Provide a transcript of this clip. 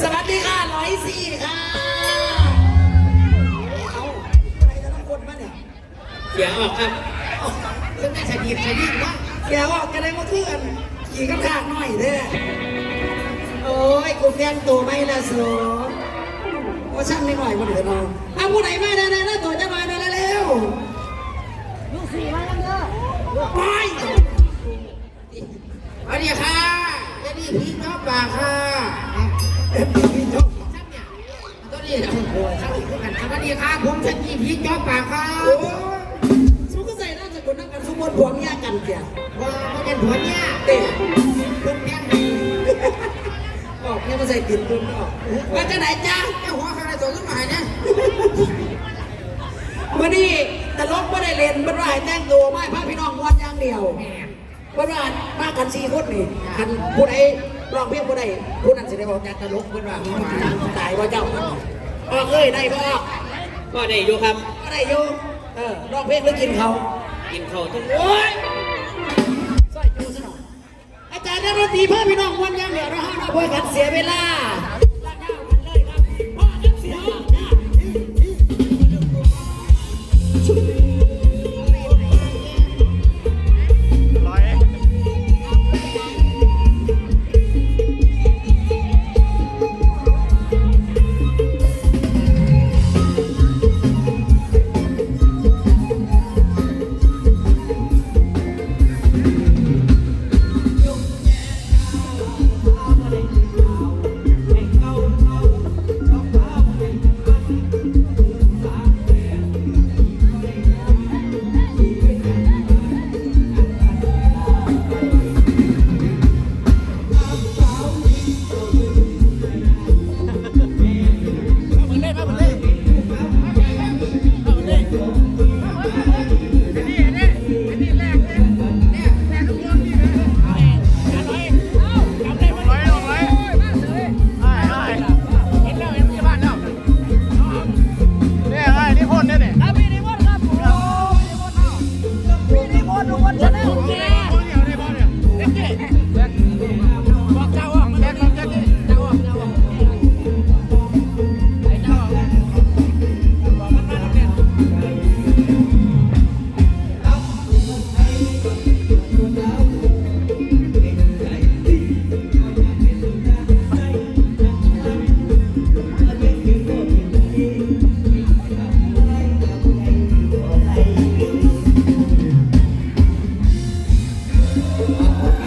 สวัสดีค่ะร้อยสี่ค่ะเอาอะไรจะต้องคนมาเนี่ยเสียงออกครับซึ่งน่าจะดีจะดีมากแกว่ากันได้มาเพื่อนขี่ข้างๆหน่อยเด้อโอ้ยกูแฟนตัวไม่ละสูว่าช่างไม่หน่อยมาเดือดร้อนเอาผู้ไหนมาได้ได้แล้วตัวจะมาได้แล้วลูกสี่มาแล้วเด้อไปสวัสดีค่ะจะดีพี่น้องป่าค่ะ นี้โอ้โหข้างอีกกันสวัสดีค่ะผมฉันพี่พี่น้องป่าค่ะโอ้ยสุก็ใส่น่าจะกดนั่งกันสมมติหวงยากันเกียว่าไม่เป็นผัวเนี่ยเด็กเพิ่งแม่งออกเนี่ยมาใส่ติดตัวออกมาจากไหนจ้าเจ้าหัวข้างในตัวขึ้นมาเนี่ยเมื่อนี้ตลกไม่ได้เล่นไม่ได้แต่งตัวไม่พาพี่น้องวันอย่างเดียวแม่เพราะว่ามากันสี่คนนี่คันผู้ใด ร้องเพลงผู้ใดผู้นั้นสิได้บอกจากตลกเพิ่นว่าตายว่าเจ้าออกเอ้ยได้บ่ออกก็ได้อยู่ครับก็ได้อยู่เออร้องเพลงหรือกินเขาวกินข้าวทุกโอ้ยซอยจูซะหน่อยอาจารย์นักดนตรีเพื่อพี่น้องวันอย่างเดียวนะฮะเราเพื่อกันเสียเวลา ร้ あっ!